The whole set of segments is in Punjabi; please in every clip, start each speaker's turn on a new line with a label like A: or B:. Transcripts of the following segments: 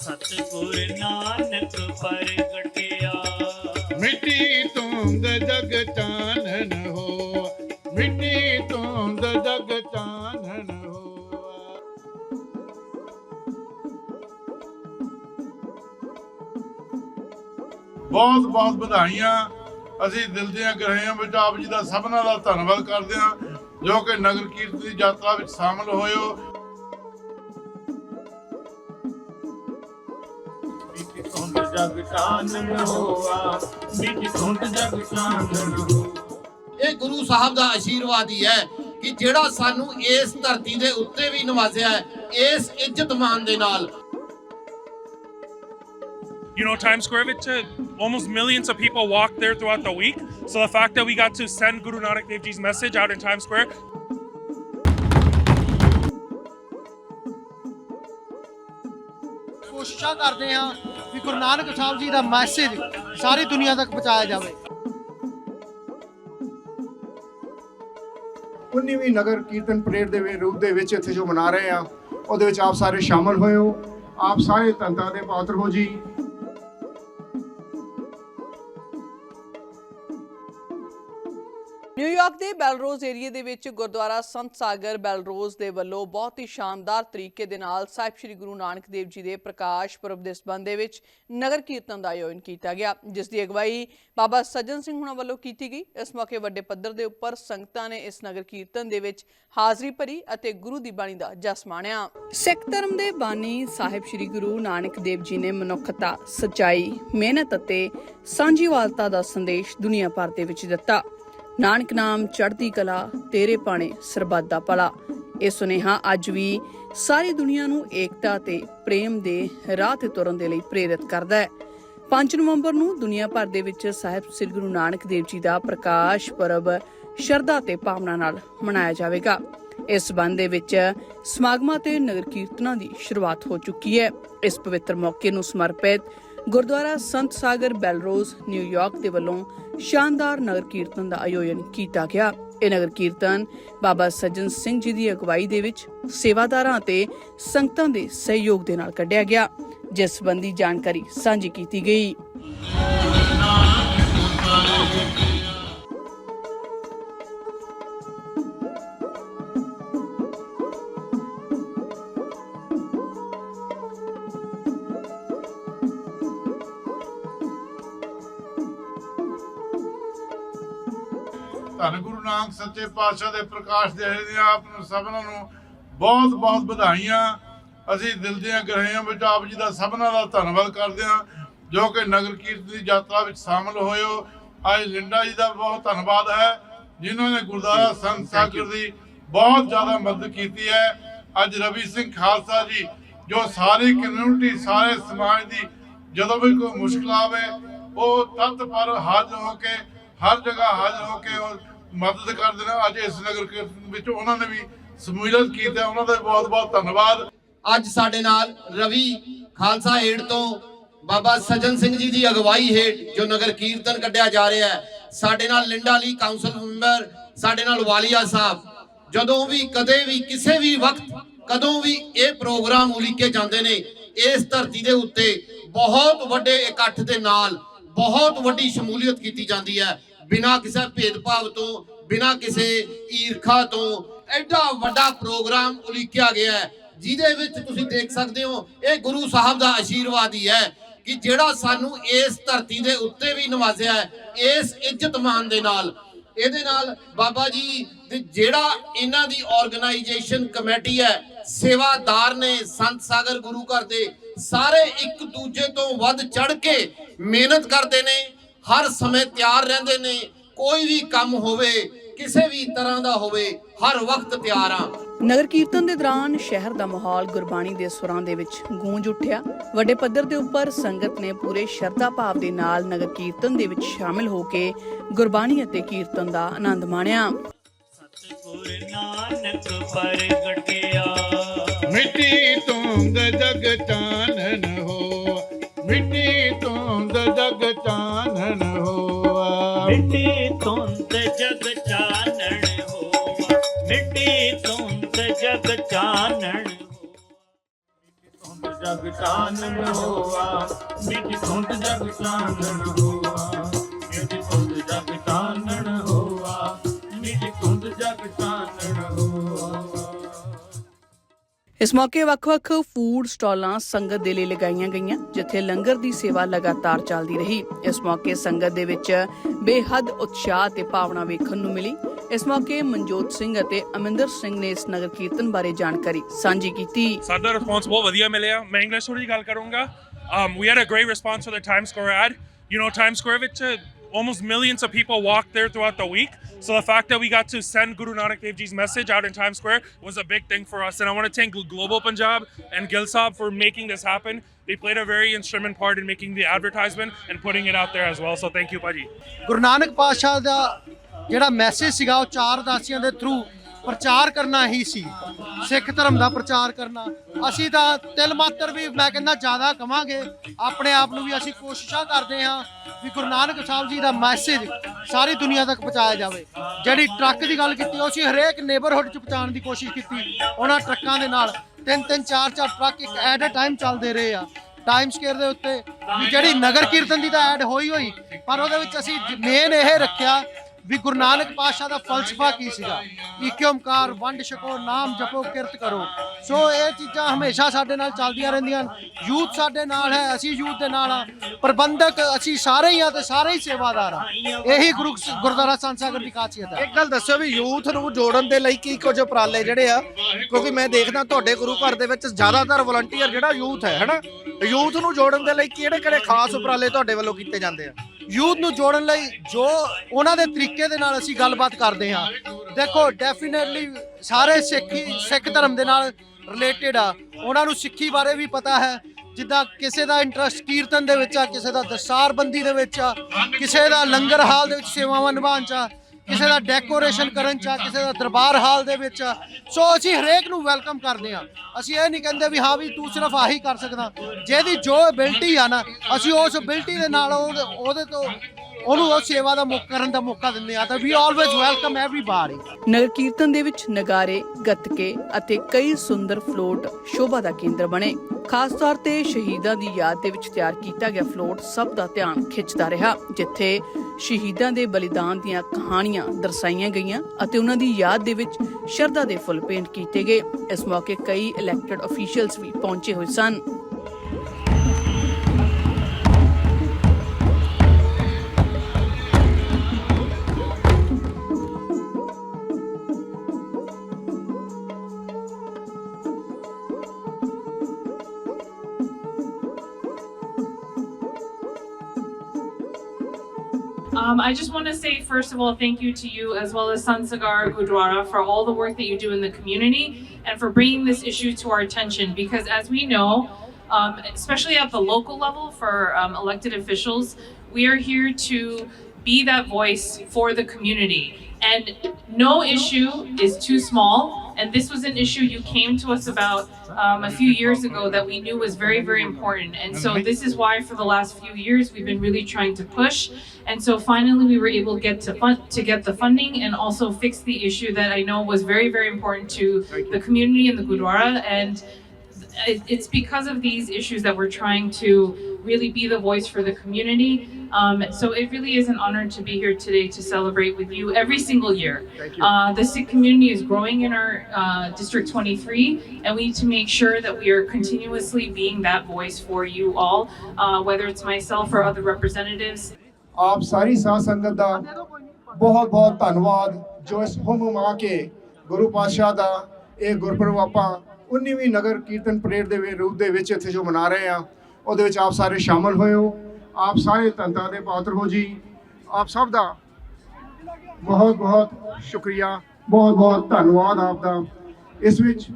A: ਸਤਿਗੁਰ ਨਾਨਕ ਪ੍ਰਗਟਿਆ
B: ਮਿੱਟੀ ਧੁੰਦ ਜਗ ਚਾਨਣ ਹੋ। ਮਿੱਟੀ ਧੁੰਦ ਜਗ ਚਾਨਣ ਹੋ। ਬਹੁਤ ਬਹੁਤ ਵਧਾਈਆਂ। ਅਸੀਂ ਦਿਲ ਦੀਆਂ ਗਹਿਰਾਈਆਂ ਵਿੱਚ ਆਪ ਜੀ ਦਾ ਸਭਨਾਂ ਦਾ ਧੰਨਵਾਦ ਕਰਦੇ ਹਾਂ। ਜੋ ਕਿ ਨਗਰ ਕੀਰਤਨ ਦੀ ਯਾਤਰਾ ਵਿੱਚ ਸ਼ਾਮਲ
A: ਹੋਇਓ ਜਗ ਚਾਨਣ ਹੋਆ ਮਿੱਟੀ ਧੁੰਦ ਜਗ ਚਾਨਣ ਹੋ
C: ਇਹ ਗੁਰੂ ਸਾਹਿਬ ਦਾ ਆਸ਼ੀਰਵਾਦ ਹੀ ਹੈ ਕਿ ਜਿਹੜਾ ਸਾਨੂੰ ਇਸ ਧਰਤੀ ਦੇ ਉੱਤੇ ਵੀ ਨਵਾਜ਼ਿਆ ਹੈ ਇਸ ਇੱਜ਼ਤ ਮਾਨ ਦੇ ਨਾਲ
D: you know, Times Square almost millions of people walk there throughout the week. So the fact that we got to send Guru Nanak Dev Ji's message out in Times Square,
E: ਕੋਸ਼ਿਸ਼ਾਂ ਕਰਦੇ ਹਾਂ ਕਿ ਗੁਰੂ ਨਾਨਕ ਸਾਹਿਬ ਜੀ ਦਾ ਮੈਸੇਜ ਸਾਰੀ ਦੁਨੀਆ ਤੱਕ ਪਹੁੰਚਾਇਆ ਜਾਵੇ।
F: 19ਵੀਂ ਨਗਰ ਕੀਰਤਨ ਪਰੇਡ ਦੇ ਰੂਪ ਦੇ ਵਿੱਚ ਇੱਥੇ ਜੋ ਮਨਾ ਰਹੇ ਆ, ਉਹਦੇ ਵਿੱਚ ਆਪ ਸਾਰੇ ਸ਼ਾਮਲ ਹੋਏ ਹੋ ਆਪ ਸਾਰੇ ਧੰਤਾ ਦੇ ਪਾਤਰ ਹੋ ਜੀ।
G: ਨਿਊਯਾਰਕ ਦੇ ਬੈਲਰੋਜ਼ ਏਰੀਆ ਦੇ ਵਿੱਚ ਗੁਰਦੁਆਰਾ ਸੰਤ ਸਾਗਰ ਬੈਲਰੋਜ਼ ਦੇ ਵੱਲੋਂ ਬਹੁਤ ਹੀ ਸ਼ਾਨਦਾਰ ਤਰੀਕੇ ਦੇ ਨਾਲ ਸਾਹਿਬ ਸ੍ਰੀ ਗੁਰੂ ਨਾਨਕ ਦੇਵ ਜੀ ਦੇ ਪ੍ਰਕਾਸ਼ ਪੁਰਬ ਦੇ ਸਬੰਧ ਦੇ ਵਿੱਚ ਨਗਰ ਕੀਰਤਨ ਦਾ ਆਯੋਜਨ ਕੀਤਾ ਗਿਆ, ਜਿਸ ਦੀ ਅਗਵਾਈ ਬਾਬਾ ਸੱਜਣ ਸਿੰਘ ਹੁਣਾਂ ਵੱਲੋਂ ਕੀਤੀ ਗਈ। ਇਸ ਮੌਕੇ ਵੱਡੇ ਪੱਧਰ ਦੇ ਉੱਪਰ ਸੰਗਤਾਂ ਨੇ ਇਸ ਨਗਰ ਕੀਰਤਨ ਦੇ ਵਿੱਚ ਹਾਜ਼ਰੀ ਭਰੀ ਅਤੇ ਗੁਰੂ ਦੀ ਬਾਣੀ ਦਾ ਜਸ ਮਾਣਿਆ। ਸਿੱਖ ਧਰਮ ਦੇ ਬਾਣੀ ਸਾਹਿਬ ਸ੍ਰੀ ਗੁਰੂ ਨਾਨਕ ਦੇਵ ਜੀ ਨੇ ਮਨੁੱਖਤਾ, ਸਚਾਈ, ਮਿਹਨਤ ਅਤੇ ਸਾਂਝੀਵਾਲਤਾ ਦਾ ਸੰਦੇਸ਼ ਦੁਨੀਆ ਭਰ ਦੇ ਵਿੱਚ ਦਿੱਤਾ। ਨਾਨਕ ਨਾਮ ਚੜ੍ਹਦੀ ਕਲਾ, ਤੇਰੇ ਪਾਣੇ ਸਰਬੱਤ ਦਾ ਭਲਾ। ਇਹ ਸੁਨੇਹਾ ਅੱਜ ਵੀ ਸਾਰੀ ਦੁਨੀਆ ਨੂੰ ਏਕਤਾ ਤੇ ਪ੍ਰੇਮ ਦੇ ਰਾਹ ਤੇ ਤੁਰਨ ਦੇ ਲਈ ਪ੍ਰੇਰਿਤ ਕਰਦਾ ਹੈ। 5 ਨਵੰਬਰ ਨੂੰ ਦੁਨੀਆ ਭਰ ਦੇ ਵਿੱਚ ਸਾਹਿਬ ਸ੍ਰੀ ਗੁਰੂ ਨਾਨਕ ਦੇਵ ਜੀ ਦਾ ਪ੍ਰਕਾਸ਼ ਪਰਬ ਸ਼ਰਧਾ ਤੇ ਭਾਵਨਾ ਨਾਲ ਮਨਾਇਆ ਜਾਵੇਗਾ। ਇਸ ਸੰਬੰਧ ਦੇ ਵਿੱਚ ਸਮਾਗਮਾਂ ਤੇ ਨਗਰ ਕੀਰਤਨਾਂ ਦੀ ਸ਼ੁਰੂਆਤ ਹੋ ਚੁੱਕੀ ਹੈ। ਇਸ ਪਵਿੱਤਰ ਮੌਕੇ ਨੂੰ ਸਮਰਪਿਤ ਗੁਰਦੁਆਰਾ ਸੰਤ ਸਾਗਰ ਬੈਲਰੋਜ਼ ਨਿਊਯਾਰਕ ਦੇ ਵੱਲੋਂ ਸ਼ਾਨਦਾਰ ਨਗਰ ਕੀਰਤਨ ਦਾ ਆਯੋਜਨ ਕੀਤਾ ਗਿਆ। ਇਹ ਨਗਰ ਕੀਰਤਨ ਬਾਬਾ ਸੱਜਣ ਸਿੰਘ ਜੀ ਦੀ ਅਗਵਾਈ ਦੇ ਵਿੱਚ ਸੇਵਾਦਾਰਾਂ ਅਤੇ ਸੰਗਤਾਂ ਦੇ ਸਹਿਯੋਗ ਦੇ ਨਾਲ ਕੱਢਿਆ ਗਿਆ, ਜਿਸ ਸੰਬੰਧੀ ਜਾਣਕਾਰੀ ਸਾਂਝੀ ਕੀਤੀ ਗਈ।
B: ਧੰਨ ਗੁਰੂ ਨਾਨਕ ਸੱਚੇ ਪਾਤਸ਼ਾਹ ਦੇ ਪ੍ਰਕਾਸ਼ ਦੇ ਦੀਆਂ ਆਪ ਨੂੰ ਸਭਨਾਂ ਨੂੰ ਬਹੁਤ ਬਹੁਤ ਵਧਾਈਆਂ। ਅਸੀਂ ਦਿਲ ਦੀਆਂ ਗਹਿਰਾਈਆਂ ਵਿੱਚ ਆਪ ਜੀ ਦਾ ਸਭਨਾਂ ਦਾ ਧੰਨਵਾਦ ਕਰਦੇ ਹਾਂ ਜੋ ਕਿ ਨਗਰ ਕੀਰਤਨ ਦੀ ਯਾਤਰਾ ਵਿੱਚ ਸ਼ਾਮਲ ਹੋਏ ਹੋ। ਅੱਜ ਲਿੰਡਾ ਜੀ ਦਾ ਬਹੁਤ ਧੰਨਵਾਦ ਹੈ ਜਿਨ੍ਹਾਂ ਨੇ ਗੁਰਦੁਆਰਾ ਸੰਤ ਸਾਗਰ ਦੀ ਬਹੁਤ ਜ਼ਿਆਦਾ ਮਦਦ ਕੀਤੀ ਹੈ। ਅੱਜ ਰਵੀ ਸਿੰਘ ਖਾਲਸਾ ਜੀ ਜੋ ਸਾਰੀ ਕਮਿਊਨਿਟੀ ਸਾਰੇ ਸਮਾਜ ਦੀ ਜਦੋਂ ਵੀ ਕੋਈ ਮੁਸ਼ਕਲ ਆਵੇ ਉਹ ਤਤ ਪਰ ਹਾਜ਼ਰ ਹੋ ਕੇ ਹਰ ਜਗ੍ਹਾ ਹਾਜ਼ਰ ਹੋ ਕੇ ਉਹ ਮਦਦ ਕਰਦੇ ਨੇ ਅੱਜ ਇਸ ਨਗਰ ਵਿੱਚ ਉਹਨਾਂ ਨੇ ਵੀ ਸਮੂਲੀਅਤ ਕੀਤੀ ਉਹਨਾਂ ਦਾ ਬਹੁਤ ਬਹੁਤ ਧੰਨਵਾਦ।
C: ਅੱਜ ਸਾਡੇ ਨਾਲ ਰਵੀ ਖਾਲਸਾ ਏਡ ਤੋਂ ਬਾਬਾ ਸਜਨ ਸਿੰਘ ਜੀ ਦੀ ਅਗਵਾਈ ਹੇਠ ਜੋ ਨਗਰ ਕੀਰਤਨ ਕੱਢਿਆ ਜਾ ਰਿਹਾ ਹੈ, ਸਾਡੇ ਨਾਲ ਲਿੰਡਾ ਲਈ ਕਾਉਂਸਲ ਮੈਂਬਰ, ਸਾਡੇ ਨਾਲ ਵਾਲੀਆ ਸਾਹਿਬ, ਜਦੋਂ ਵੀ, ਕਦੇ ਵੀ, ਕਿਸੇ ਵੀ ਵਕਤ, ਕਦੋਂ ਵੀ ਇਹ ਪ੍ਰੋਗਰਾਮ ਉਲੀਕੇ ਜਾਂਦੇ ਨੇ, ਇਸ ਧਰਤੀ ਦੇ ਉੱਤੇ ਬਹੁਤ ਵੱਡੇ ਇਕੱਠ ਦੇ ਨਾਲ ਬਹੁਤ ਵੱਡੀ ਸ਼ਮੂਲੀਅਤ ਕੀਤੀ ਜਾਂਦੀ ਹੈ। ਬਿਨਾਂ ਕਿਸੇ ਭੇਦਭਾਵ ਤੋਂ, ਬਿਨਾਂ ਕਿਸੇ ਈਰਖਾ ਤੋਂ ਐਡਾ ਵੱਡਾ ਪ੍ਰੋਗਰਾਮ ਉਲੀਕਿਆ ਗਿਆ ਹੈ, ਜਿਹਦੇ ਵਿੱਚ ਤੁਸੀਂ ਦੇਖ ਸਕਦੇ ਹੋ, ਇਹ ਗੁਰੂ ਸਾਹਿਬ ਦਾ ਆਸ਼ੀਰਵਾਦ ਹੀ ਹੈ ਕਿ ਜਿਹੜਾ ਸਾਨੂੰ ਇਸ ਧਰਤੀ ਦੇ ਉੱਤੇ ਵੀ ਨਵਾਜ਼ਿਆ ਹੈ, ਇਸ ਇੱਜ਼ਤ ਮਾਨ ਦੇ ਨਾਲ। ਇਹਦੇ ਨਾਲ ਬਾਬਾ ਜੀ ਦੇ ਜਿਹੜਾ ਇਹਨਾਂ ਦੀ ਆਰਗੇਨਾਈਜੇਸ਼ਨ ਕਮੇਟੀ ਹੈ, ਸੇਵਾਦਾਰ ਨੇ ਸੰਤ ਸਾਗਰ ਗੁਰੂ ਘਰ ਦੇ, ਸਾਰੇ ਇੱਕ ਦੂਜੇ ਤੋਂ ਵੱਧ ਚੜ ਕੇ ਮਿਹਨਤ ਕਰਦੇ ਨੇ। ਹਰ ਸਮੇਂ ਤਿਆਰ ਰਹਿੰਦੇ ਨੇ। ਕੋਈ ਵੀ ਕੰਮ ਹੋਵੇ ਕਿਸੇ ਵੀ ਤਰ੍ਹਾਂ ਦਾ ਹੋਵੇ ਹਰ ਵਕਤ ਤਿਆਰ ਆ।
G: ਨਗਰ ਕੀਰਤਨ ਦੇ ਦੌਰਾਨ ਸ਼ਹਿਰ ਦਾ ਮਾਹੌਲ ਗੁਰਬਾਣੀ ਦੇ ਸੁਰਾਂ ਦੇ ਵਿੱਚ ਗੂੰਜ ਉੱਠਿਆ। ਵੱਡੇ ਪੱਧਰ ਦੇ ਉੱਪਰ ਸੰਗਤ ਨੇ ਪੂਰੇ ਸ਼ਰਧਾ ਭਾਵ ਦੇ ਨਾਲ ਨਗਰ ਕੀਰਤਨ ਦੇ ਵਿੱਚ ਸ਼ਾਮਿਲ ਹੋ ਕੇ ਗੁਰਬਾਣੀ ਅਤੇ ਕੀਰਤਨ ਦਾ ਆਨੰਦ ਮਾਣਿਆ।
A: ਸਤਿਗੁਰ ਨਾਨਕ ਪ੍ਰਗਟਿਆ
B: ਮਿੱਟੀ ਧੁੰਦ ਜਗ ਮਿੱਟੀ ਧੁੰਦ ਜਗ ਚਾਨਣ
A: ਹੋਵਾ। ਮਿੱਟੀ ਧੁੰਦ ਜਗ ਚਾਨਣ ਹੋਵਾ। ਮਿੱਟੀ ਧੁੰਦ ਜਗ ਜਗ ਚਾਨਣ ਹੋਆ ਮਿਟ ਧੁੰਦ ਜਗ ਚਾਨਣ ਹੋਆ ਮਿਟ ਧੁੰਦ ਜਗ ਚਾਨਣ ਹੋਆ ਮਿਟ ਧੁੰਦ ਜਗ ਚਾਨਣ ਹੋਆ
G: ਇਸ ਮੌਕੇ ਵੱਖ-ਵੱਖ ਫੂਡ ਸਟਾਲਾਂ ਸੰਗਤ ਦੇ ਲਈ ਲਗਾਈਆਂ ਗਈਆਂ ਜਿੱਥੇ ਲੰਗਰ ਦੀ ਸੇਵਾ ਲਗਾਤਾਰ ਚੱਲਦੀ ਰਹੀ। ਇਸ ਮੌਕੇ ਸੰਗਤ ਦੇ ਵਿੱਚ ਬੇਹੱਦ ਉਤਸ਼ਾਹ ਤੇ ਭਾਵਨਾ ਵੇਖਣ ਨੂੰ ਮਿਲੀ। ਇਸ ਮੌਕੇ ਮਨਜੋਤ ਸਿੰਘ ਅਤੇ ਅਮਿੰਦਰ ਸਿੰਘ ਨੇ ਇਸ ਨਗਰ ਕੀਰਤਨ ਬਾਰੇ ਜਾਣਕਾਰੀ ਸਾਂਝੀ ਕੀਤੀ।
D: ਸਾਡਾ ਰਿਸਪੌਂਸ ਬਹੁਤ ਵਧੀਆ ਮਿਲਿਆ। ਮੈਂ ਇੰਗਲਿਸ਼ ਥੋੜੀ ਗੱਲ ਕਰੂੰਗਾ। Um, we had a great response for the Times Square ad you know Times Square ਵਿੱਚ almost millions of people walk there throughout the week so the fact that we got to send Guru Nanak Dev Ji's message out in Times Square was a big thing for us and I want to thank Global Punjab and Gilsab for making this happen they played a very instrument part in making the advertisement and putting it out there as well so thank you Paji
E: Guru Nanak ਪਾਤਸ਼ਾਹ ਦਾ ਜਿਹੜਾ ਮੈਸੇਜ ਸੀਗਾ ਉਹ ਚਾਰ ਦਾਸੀਆਂ ਦੇ ਥਰੂ ਪ੍ਰਚਾਰ ਕਰਨਾ ਹੀ ਸੀ। ਸਿੱਖ ਧਰਮ ਦਾ ਪ੍ਰਚਾਰ ਕਰਨਾ। ਅਸੀਂ ਤਾਂ ਤਿਲ ਮਾਤਰ ਵੀ ਮੈਂ ਕਹਿੰਦਾ ਜ਼ਿਆਦਾ ਕਵਾਂਗੇ। ਆਪਣੇ ਆਪ ਨੂੰ ਵੀ ਅਸੀਂ ਕੋਸ਼ਿਸ਼ਾਂ ਕਰਦੇ ਹਾਂ ਵੀ ਗੁਰੂ ਨਾਨਕ ਸਾਹਿਬ ਜੀ ਦਾ ਮੈਸੇਜ ਸਾਰੀ ਦੁਨੀਆ ਤੱਕ ਪਹੁੰਚਾਇਆ ਜਾਵੇ। ਜਿਹੜੀ ਟਰੱਕ ਦੀ ਗੱਲ ਕੀਤੀ, ਉਹ ਅਸੀਂ ਹਰੇਕ ਨੇਬਰਹੁੱਡ 'ਚ ਪਹੁੰਚਾਉਣ ਦੀ ਕੋਸ਼ਿਸ਼ ਕੀਤੀ ਉਹਨਾਂ ਟਰੱਕਾਂ ਦੇ ਨਾਲ। ਤਿੰਨ ਤਿੰਨ, ਚਾਰ ਚਾਰ ਟਰੱਕ ਇੱਕ ਐਟ ਅ ਟਾਈਮ ਚੱਲਦੇ ਰਹੇ ਆ। ਟਾਈਮ ਸਕੇਅਰ ਦੇ ਉੱਤੇ ਵੀ ਜਿਹੜੀ ਨਗਰ ਕੀਰਤਨ ਦੀ ਤਾਂ ਐਡ ਹੋਈ ਹੋਈ, ਪਰ ਉਹਦੇ ਵਿੱਚ ਅਸੀਂ ਮੇਨ ਇਹ ਰੱਖਿਆ ਵੀ ਗੁਰੂ ਨਾਨਕ ਪਾਤਸ਼ਾਹ ਦਾ ਫਲਸਫਾ ਕੀ ਸੀਗਾ? ਏਕ ਓਮਕਾਰ, ਵੰਡ ਛਕੋ, ਨਾਮ ਜਪੋ, ਕਿਰਤ ਕਰੋ। ਸੋ ਇਹ ਚੀਜ਼ਾਂ ਹਮੇਸ਼ਾ ਸਾਡੇ ਨਾਲ ਚੱਲਦੀਆਂ ਰਹਿੰਦੀਆਂ ਯੂਥ ਸਾਡੇ ਨਾਲ ਹੈ, ਅਸੀਂ ਯੂਥ ਦੇ ਨਾਲ ਆ ਪ੍ਰਬੰਧਕ ਅਸੀਂ ਸਾਰੇ ਹੀ ਆ ਤੇ ਸਾਰੇ ਹੀ ਸੇਵਾਦਾਰ ਆ ਇਹੀ ਗੁਰੂ ਗੁਰਦੁਆਰਾ ਸੰਸਾਗਰ ਦੀ ਖਾਸੀਅਤ ਹੈ।
H: ਇੱਕ ਗੱਲ ਦੱਸਿਓ ਵੀ ਯੂਥ ਨੂੰ ਜੋੜਨ ਦੇ ਲਈ ਕੀ ਕੁਝ ਉਪਰਾਲੇ ਜਿਹੜੇ ਆ? ਕਿਉਂਕਿ ਮੈਂ ਦੇਖਦਾ ਤੁਹਾਡੇ ਗੁਰੂ ਘਰ ਦੇ ਵਿੱਚ ਜ਼ਿਆਦਾਤਰ ਵਲੰਟੀਅਰ ਜਿਹੜਾ ਯੂਥ ਹੈ, ਹਨਾ? ਯੂਥ ਨੂੰ ਜੋੜਨ ਦੇ ਲਈ ਕਿਹੜੇ ਕਿਹੜੇ ਖਾਸ ਉਪਰਾਲੇ ਤੁਹਾਡੇ ਵੱਲੋਂ ਕੀਤੇ ਜਾਂਦੇ ਆ?
E: ਯੂਥ ਨੂੰ ਜੋੜਨ ਲਈ ਜੋ ਉਹਨਾਂ ਦੇ ਤਰੀਕੇ ਦੇ ਨਾਲ ਅਸੀਂ ਗੱਲਬਾਤ ਕਰਦੇ ਹਾਂ। ਦੇਖੋ ਡੈਫੀਨਿਟਲੀ ਸਾਰੇ ਸਿੱਖੀ, ਸਿੱਖ ਧਰਮ ਦੇ ਨਾਲ ਰਿਲੇਟਡ ਆ। ਉਹਨਾਂ ਨੂੰ ਸਿੱਖੀ ਬਾਰੇ ਵੀ ਪਤਾ ਹੈ। ਜਿੱਦਾਂ ਕਿਸੇ ਦਾ ਇੰਟਰਸਟ ਕੀਰਤਨ ਦੇ ਵਿੱਚ ਆ, ਕਿਸੇ ਦਾ ਦਸਤਾਰਬੰਦੀ ਦੇ ਵਿੱਚ ਆ, ਕਿਸੇ ਦਾ ਲੰਗਰ ਹਾਲ ਦੇ ਵਿੱਚ ਸੇਵਾਵਾਂ ਨਿਭਾਉਣ ਚ ਆ ਕਿਸੇ ਦਾ ਡੈਕੋਰੇਸ਼ਨ ਕਰਨ ਚ ਆ, ਕਿਸੇ ਦਾ ਦਰਬਾਰ ਹਾਲ ਦੇ ਵਿੱਚ ਆ। ਸੋ ਅਸੀਂ ਹਰੇਕ ਨੂੰ ਵੈਲਕਮ ਕਰਦੇ ਆ ਅਸੀਂ ਇਹ ਨਹੀਂ ਕਹਿੰਦੇ ਵੀ ਹਾਂ ਵੀ ਤੂੰ ਸਿਰਫ ਆਹੀ ਕਰ ਸਕਦਾ। ਜਿਹਦੀ ਜੋ ਐਬਿਲਿਟੀ ਆ ਨਾ, ਅਸੀਂ ਉਸ ਐਬਿਲਿਟੀ ਦੇ ਨਾਲ ਉਹਦੇ ਉਹਦੇ ਤੋਂ ਉਹਨੂੰ ਉਹ ਸੇਵਾ ਦਾ ਮੌਕਾ ਕਰਨ ਦਾ ਮੌਕਾ ਦਿੰਦੇ ਆ ਤਾਂ ਵੀ always welcome everybody
G: Nagar Kirtan ਦੇ ਵਿੱਚ ਨਗਾਰੇ, ਗੱਤਕੇ ਅਤੇ ਕਈ ਸੁੰਦਰ ਫਲੋਟ ਸ਼ੋਭਾ ਦਾ ਕੇਂਦਰ ਬਣੇ। ਖਾਸ ਤੌਰ ਤੇ ਸ਼ਹੀਦਾਂ ਦੀ ਯਾਦ ਦੇ ਵਿੱਚ ਤਿਆਰ ਕੀਤਾ ਗਿਆ ਫਲੋਟ ਸਭ ਦਾ ਧਿਆਨ ਖਿੱਚਦਾ ਰਿਹਾ, ਜਿੱਥੇ ਸ਼ਹੀਦਾਂ ਦੇ ਬਲੀਦਾਨ ਦੀਆਂ ਕਹਾਣੀਆਂ ਦਰਸਾਈਆਂ ਗਈਆਂ ਅਤੇ ਉਹਨਾਂ ਦੀ ਯਾਦ ਦੇ ਵਿੱਚ ਸ਼ਰਧਾ ਦੇ ਫੁੱਲ ਭੇਂਟ ਕੀਤੇ ਗਏ। ਇਸ ਮੌਕੇ ਕਈ ਇਲੈਕਟਡ ਅਫੀਸ਼ੀਅਲਸ ਵੀ ਪਹੁੰਚੇ ਹੋਏ ਸਨ।
I: I just want to say, first of all, thank you to you as well as Sansagar Gurdwara for all the work that you do in the community and for bringing this issue to our attention. Because as we know, um, especially at the local level for um, elected officials, we are here to be that voice for the community. And no issue is too small. And this was an issue you came to us about um, a few years ago that we knew was very, very important. And so this is why for the last few years we've been really trying to push. And so finally we were able to get to fund to get the funding and also fix the issue that I know was very, very important to the community and the Gurdwara. And it- it's because of these issues that we're trying to really be the voice for the community. Um, so it really is an honor to be here today to celebrate with you every single year. Uh, the Sikh community is growing in our uh, District 23, and we need to make sure that we are continuously being that voice for you all, uh, whether it's myself or other representatives.
F: ਆਪ ਸਾਰੀ ਸਾਧ ਸੰਗਤ ਦਾ ਬਹੁਤ ਬਹੁਤ ਧੰਨਵਾਦ ਜੋ ਇਸ ਹੁਮ ਮਾ ਕੇ ਗੁਰੂ ਪਾਤਸ਼ਾਹ ਦਾ ਇਹ ਗੁਰਪੁਰਬ ਆਪਾਂ 19ਵੀਂ ਨਗਰ ਕੀਰਤਨ ਪਰੇਡ ਦੇ ਵੀ- ਰੂਪ ਦੇ ਵਿੱਚ ਇੱਥੇ ਜੋ ਮਨਾ ਰਹੇ ਆ ਉਹਦੇ ਵਿੱਚ ਆਪ ਸਾਰੇ ਸ਼ਾਮਲ ਹੋਏ ਹੋ। ਆਪ ਸਾਰੇ ਧੰਤਾ ਦੇ ਪਾਤਰ ਹੋ ਜੀ। ਆਪ ਸਭ ਦਾ ਬਹੁਤ ਬਹੁਤ ਸ਼ੁਕਰੀਆ ਬਹੁਤ ਬਹੁਤ ਧੰਨਵਾਦ ਆਪ ਦਾ। ਇਸ ਵਿੱਚ,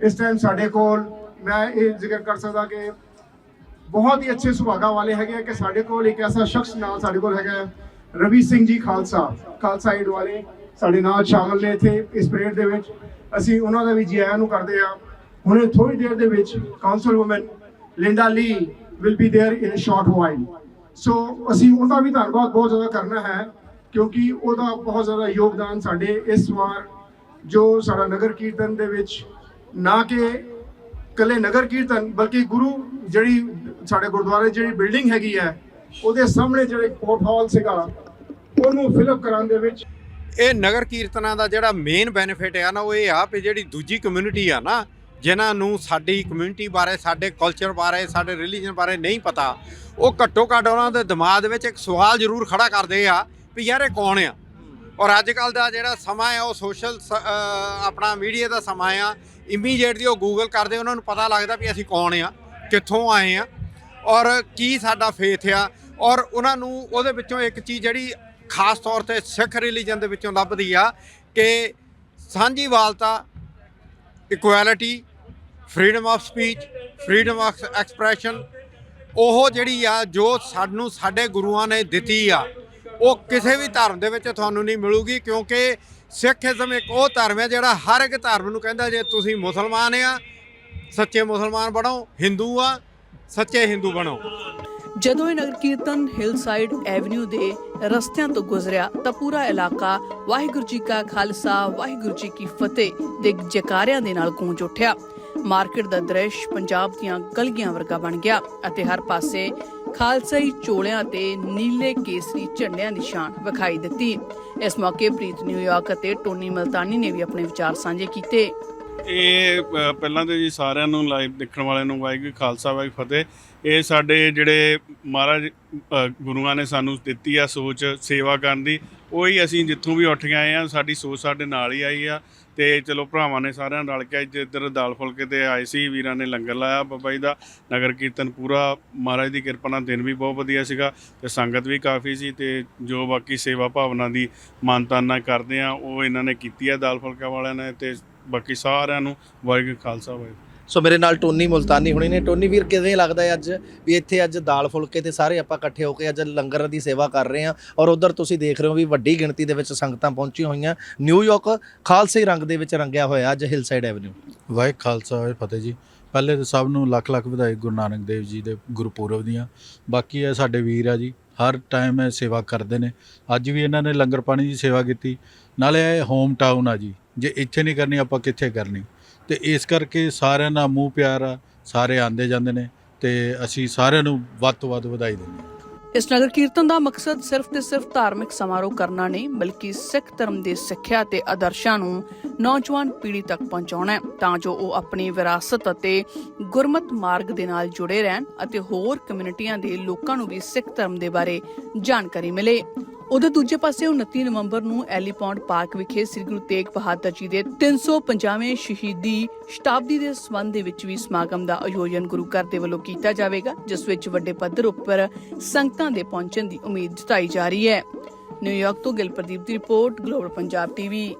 F: ਇਸ ਟਾਈਮ ਸਾਡੇ ਕੋਲ ਮੈਂ ਇਹ ਜ਼ਿਕਰ ਕਰ ਸਕਦਾ ਕਿ ਬਹੁਤ ਹੀ ਅੱਛੇ ਸੁਭਾਗਾ ਵਾਲੇ ਹੈਗੇ ਆ ਕਿ ਸਾਡੇ ਕੋਲ ਇੱਕ ਐਸਾ ਸ਼ਖਸ ਨਾਲ ਸਾਡੇ ਕੋਲ ਹੈਗਾ ਰਵੀ ਸਿੰਘ ਜੀ ਖਾਲਸਾ ਖਾਲਸਾ ਏਡ ਵਾਲੇ। ਸਾਡੇ ਨਾਲ ਸ਼ਾਮਲ ਨੇ ਇੱਥੇ ਇਸ ਪਰੇਡ ਦੇ ਵਿੱਚ। ਅਸੀਂ ਉਹਨਾਂ ਦਾ ਵੀ ਜੀ ਆਇਆਂ ਨੂੰ ਕਰਦੇ ਆ ਹੁਣੇ ਥੋੜੀ ਦੇਰ ਦੇ ਵਿੱਚ council woman Linda Lee will be there in a short while so ਅਸੀਂ ਉਹਦਾ ਵੀ ਧੰਨਵਾਦ ਬਹੁਤ ਜ਼ਿਆਦਾ ਕਰਨਾ ਹੈ ਕਿਉਂਕਿ ਉਹਦਾ ਬਹੁਤ ਜ਼ਿਆਦਾ ਯੋਗਦਾਨ ਸਾਡੇ ਇਸ ਵਾਰ ਜੋ ਸਾਡਾ ਨਗਰ ਕੀਰਤਨ ਦੇ ਵਿੱਚ ਨਾ ਕਿ ਕੱਲੇ ਨਗਰ ਕੀਰਤਨ ਬਲਕਿ ਗੁਰੂ ਜਿਹੜੀ ਸਾਡੇ ਗੁਰਦੁਆਰੇ ਜਿਹੜੀ ਬਿਲਡਿੰਗ ਹੈਗੀ ਹੈ ਉਹਦੇ ਸਾਹਮਣੇ ਜਿਹੜੇ ਕੋਰਟ ਹਾਲ ਸੀਗਾ ਉਹਨੂੰ ਫਿਲਅਪ ਕਰਾਉਣ ਦੇ ਵਿੱਚ
C: ਇਹ ਨਗਰ ਕੀਰਤਨਾਂ ਦਾ ਜਿਹੜਾ ਮੇਨ ਬੈਨੀਫਿਟ ਆ ਨਾ ਉਹ ਇਹ ਆ ਵੀ ਜਿਹੜੀ ਦੂਜੀ ਕਮਿਊਨਿਟੀ ਆ ਨਾ ਜਿਨ੍ਹਾਂ ਨੂੰ ਸਾਡੀ ਕਮਿਊਨਿਟੀ ਬਾਰੇ, ਸਾਡੇ ਕਲਚਰ ਬਾਰੇ, ਸਾਡੇ ਰਿਲੀਜਨ ਬਾਰੇ ਨਹੀਂ ਪਤਾ, ਉਹ ਘੱਟੋ ਘੱਟ ਉਹਨਾਂ ਦੇ ਦਿਮਾਗ ਵਿੱਚ ਇੱਕ ਸਵਾਲ ਜ਼ਰੂਰ ਖੜਾ ਕਰਦੇ ਆ ਵੀ ਯਾਰ ਇਹ ਕੌਣ ਆ? ਔਰ ਅੱਜ ਕੱਲ ਦਾ ਜਿਹੜਾ ਸਮਾਂ ਹੈ, ਉਹ ਸੋਸ਼ਲ ਆਪਣਾ ਮੀਡੀਆ ਦਾ ਸਮਾਂ ਆ। ਇਮੀਡੀਏਟਲੀ ਉਹ ਗੂਗਲ ਕਰਦੇ, ਉਹਨਾਂ ਨੂੰ ਪਤਾ ਲੱਗਦਾ ਵੀ ਅਸੀਂ ਕੌਣ ਆ, ਕਿੱਥੋਂ ਆਏ ਆ, ਔਰ ਕੀ ਸਾਡਾ ਫੇਥ ਆ, ਔਰ ਉਹਨਾਂ ਨੂੰ ਉਹਦੇ ਵਿੱਚੋਂ ਇੱਕ ਚੀਜ਼ ਜਿਹੜੀ ਖਾਸ ਤੌਰ ਤੇ ਸਿੱਖ ਰਿਲੀਜਨ ਦੇ ਵਿੱਚੋਂ ਲੱਭਦੀ ਆ ਕਿ ਸਾਂਝੀਵਾਲਤਾ equality freedom of speech freedom of expression ਉਹ ਜਿਹੜੀ ਆ ਜੋ ਸਾਨੂੰ ਸਾਡੇ ਗੁਰੂਆਂ ਨੇ ਦਿੱਤੀ ਆ, ਉਹ ਕਿਸੇ ਵੀ ਧਰਮ ਦੇ ਵਿੱਚ ਤੁਹਾਨੂੰ ਨਹੀਂ ਮਿਲੂਗੀ, ਕਿਉਂਕਿ ਸਿੱਖ ਸਿੱਖੀਜ਼ਮ ਇੱਕ ਉਹ ਧਰਮ ਹੈ ਜਿਹੜਾ ਹਰ ਇੱਕ ਧਰਮ ਨੂੰ ਕਹਿੰਦਾ ਜੇ ਤੁਸੀਂ ਮੁਸਲਮਾਨ ਆ, ਸੱਚੇ ਮੁਸਲਮਾਨ ਬਣੋ, ਹਿੰਦੂ ਆ, ਸੱਚੇ ਹਿੰਦੂ ਬਣੋ।
G: ਜਦੋਂ ਇਹ ਨਗਰ ਕੀਰਤਨ ਹਿਲਸਾਈਡ ਐਵਨਿਊ ਦੇ ਰਸਤਿਆਂ ਤੋਂ ਗੁਜ਼ਰਿਆ ਤਾਂ ਪੂਰਾ ਇਲਾਕਾ ਵਾਹਿਗੁਰੂ ਜੀ ਕਾ ਖਾਲਸਾ, ਵਾਹਿਗੁਰੂ ਜੀ ਕੀ ਫਤਿਹ ਦੇ ਜੈਕਾਰਿਆਂ ਦੇ ਨਾਲ ਗੂੰਜ ਉੱਠਿਆ। ਮਾਰਕੀਟ ਦਾ ਦ੍ਰਿਸ਼ ਪੰਜਾਬ ਦੀਆਂ ਗਲੀਆਂ ਵਰਗਾ ਬਣ ਗਿਆ ਅਤੇ ਹਰ ਪਾਸੇ ਖਾਲਸਾਈ ਚੋਲਿਆਂ ਤੇ ਨੀਲੇ ਕੇਸਰੀ ਝੰਡਿਆਂ ਦੀ ਸ਼ਾਨ ਵਿਖਾਈ ਦਿੱਤੀ। ਇਸ ਮੌਕੇ ਪ੍ਰੀਤ ਨਿਊਯਾਰਕ ਅਤੇ ਟੋਨੀ ਮਲਤਾਨੀ ਨੇ ਵੀ ਆਪਣੇ ਵਿਚਾਰ ਸਾਂਝੇ ਕੀਤੇ।
J: ਇਹ ਅ, ਪਹਿਲਾਂ ਤੇ ਜੀ ਸਾਰਿਆਂ ਨੂੰ ਲਾਈਵ ਦੇਖਣ ਵਾਲਿਆਂ ਨੂੰ ਵਾਹਿਗੁਰੂ ਜੀ ਖਾਲਸਾ ਵਾਹਿਗੁਰੂ ਫਤਿਹ। ਇਹ ਸਾਡੇ ਜਿਹੜੇ ਮਹਾਰਾਜ ਅ, ਗੁਰੂਆਂ ਨੇ ਸਾਨੂੰ ਦਿੱਤੀ ਆ ਸੋਚ ਸੇਵਾ ਕਰਨ ਦੀ। ਉਹੀ ਅਸੀਂ ਜਿੱਥੋਂ ਵੀ ਉੱਠ ਕੇ ਆਏ ਆ, ਸਾਡੀ ਸੋਚ ਸਾਡੇ ਨਾਲ ਹੀ ਆਈ ਆ। ਤੇ ਚਲੋ ਭਰਾਵਾਂ ਨੇ ਸਾਰਿਆਂ ਨੇ ਰਲ ਕੇ ਅੱਜ ਇੱਧਰ ਦਾਲ ਫੁਲਕੇ ਤੇ ਆਏ ਸੀ, ਵੀਰਾਂ ਨੇ ਲੰਗਰ ਲਾਇਆ ਬਾਬਾ ਜੀ ਦਾ। ਨਗਰ ਕੀਰਤਨ ਪੂਰਾ, ਮਹਾਰਾਜ ਦੀ ਕਿਰਪਾ ਨਾਲ ਦਿਨ ਵੀ ਬਹੁਤ ਵਧੀਆ ਸੀਗਾ ਤੇ ਸੰਗਤ ਵੀ ਕਾਫੀ ਸੀ ਤੇ ਜੋ ਬਾਕੀ ਸੇਵਾ ਭਾਵਨਾ ਦੀ ਮਾਨਤਾਨਾ ਕਰਦੇ ਆ, ਉਹ ਇਹਨਾਂ ਨੇ ਕੀਤੀ ਆ ਦਾਲ ਫੁਲਕਾ ਵਾਲਿਆਂ ਨੇ ਤੇ ਬਾਕੀ ਸਾਰਿਆਂ ਨੂੰ ਵਾਹਿਗੁਰੂ ਖਾਲਸਾ ਵਾਹਿਗੁਰੂ।
H: ਸੋ ਮੇਰੇ ਨਾਲ ਟੋਨੀ ਮੁਲਤਾਨੀ ਹੁਣੀ ਨੇ। ਟੋਨੀ ਵੀਰ, ਕਿਵੇਂ ਲੱਗਦਾ ਹੈ ਅੱਜ ਵੀ ਇੱਥੇ ਅੱਜ ਦਾਲ ਫੁਲਕੇ ਤੇ ਸਾਰੇ ਆਪਾਂ ਇਕੱਠੇ ਹੋ ਕੇ ਅੱਜ ਲੰਗਰ ਦੀ ਸੇਵਾ ਕਰ ਰਹੇ ਹਾਂ ਔਰ ਉਧਰ ਤੁਸੀਂ ਦੇਖ ਰਹੇ ਹੋ ਵੀ ਵੱਡੀ ਗਿਣਤੀ ਦੇ ਵਿੱਚ ਸੰਗਤਾਂ ਪਹੁੰਚੀਆਂ ਹੋਈਆਂ। ਨਿਊਯਾਰਕ ਖਾਲਸੇ ਰੰਗ ਦੇ ਵਿੱਚ ਰੰਗਿਆ ਹੋਇਆ ਅੱਜ ਹਿਲਸਾਈਡ ਐਵਨਿਊ।
K: ਵਾਹਿਗੁਰੂ ਖਾਲਸਾ, ਵਾਹਿਗੁਰੂ ਫਤਿਹ ਜੀ। ਪਹਿਲੇ ਤਾਂ ਸਭ ਨੂੰ ਲੱਖ ਲੱਖ ਵਧਾਈ ਗੁਰੂ ਨਾਨਕ ਦੇਵ ਜੀ ਦੇ ਗੁਰਪੁਰਬ ਦੀਆਂ। ਬਾਕੀ ਇਹ ਸਾਡੇ ਵੀਰ ਆ ਜੀ, ਹਰ ਟਾਈਮ ਇਹ ਸੇਵਾ ਕਰਦੇ ਨੇ। ਅੱਜ ਵੀ ਇਹਨਾਂ ਨੇ ਲੰਗਰ ਪਾਣੀ ਦੀ ਸੇਵਾ ਕੀਤੀ। ਨਾਲੇ ਇਹ ਹੋਮ ਟਾਊਨ ਆ ਜੀ। ਜੇ ਇੱਥੇ ਨਹੀਂ ਕਰਨੀ, ਆਪਾਂ ਕਿੱਥੇ ਕਰਨੀ? ਤੇ ਇਸ ਕਰਕੇ ਸਾਰਿਆਂ ਦਾ ਮੂੰਹ ਪਿਆਰ ਸਾਰੇ ਆਂਦੇ ਜਾਂਦੇ ਨੇ ਤੇ ਅਸੀਂ ਸਾਰਿਆਂ ਨੂੰ ਵੱਧ ਤੋਂ ਵੱਧ ਵਧਾਈ ਦਿੰਦੇ ਹਾਂ।
G: ਇਸ ਨਗਰ ਕੀਰਤਨ ਦਾ ਮਕਸਦ ਸਿਰਫ ਤੇ ਸਿਰਫ ਧਾਰਮਿਕ ਸਮਾਰੋਹ ਕਰਨਾ ਨਹੀਂ, ਬਲਕਿ ਸਿੱਖ ਧਰਮ ਦੇ ਸਿੱਖਿਆ ਤੇ ਆਦਰਸ਼ਾਂ ਨੂੰ ਨੌਜਵਾਨ ਪੀੜ੍ਹੀ ਤੱਕ ਪਹੁੰਚਾਉਣਾ ਹੈ, ਤਾਂ ਜੋ ਉਹ ਆਪਣੀ ਵਿਰਾਸਤ ਅਤੇ ਗੁਰਮਤ ਮਾਰਗ ਦੇ ਨਾਲ ਜੁੜੇ ਰਹਿਣ ਅਤੇ ਹੋਰ ਕਮਿਊਨਿਟੀਆਂ ਦੇ ਲੋਕਾਂ ਨੂੰ ਵੀ ਸਿੱਖ ਧਰਮ ਦੇ ਬਾਰੇ ਜਾਣਕਾਰੀ ਮਿਲੇ। ਉਧਰ ਦੂਜੇ ਪਾਸੇ 29 ਨਵੰਬਰ ਨੂੰ ਐਲੀਪੌਂਡ ਪਾਰਕ ਵਿਖੇ ਸ੍ਰੀ ਗੁਰੂ ਤੇਗ ਬਹਾਦਰ ਜੀ ਦੇ 350ਵੇਂ ਸ਼ਹੀਦੀ ਸ਼ਤਾਬਦੀ ਦੇ ਸਬੰਧ ਦੇ ਵਿੱਚ ਵੀ ਸਮਾਗਮ ਦਾ ਆਯੋਜਨ ਗੁਰੂ ਘਰ ਦੇ ਵੱਲੋਂ ਕੀਤਾ ਜਾਵੇਗਾ, ਜਿਸ ਵਿੱਚ ਵੱਡੇ ਪੱਧਰ ਉੱਪਰ ਸੰਗਤਾਂ ਦੇ ਪਹੁੰਚਣ ਦੀ ਉਮੀਦ ਜਤਾਈ ਜਾ ਰਹੀ ਹੈ। ਨਿਊਯਾਰਕ ਤੋਂ ਗਿਲਪ੍ਰਦੀਪ ਦੀ ਰਿਪੋਰਟ, ਗਲੋਬਲ ਪੰਜਾਬ ਟੀਵੀ।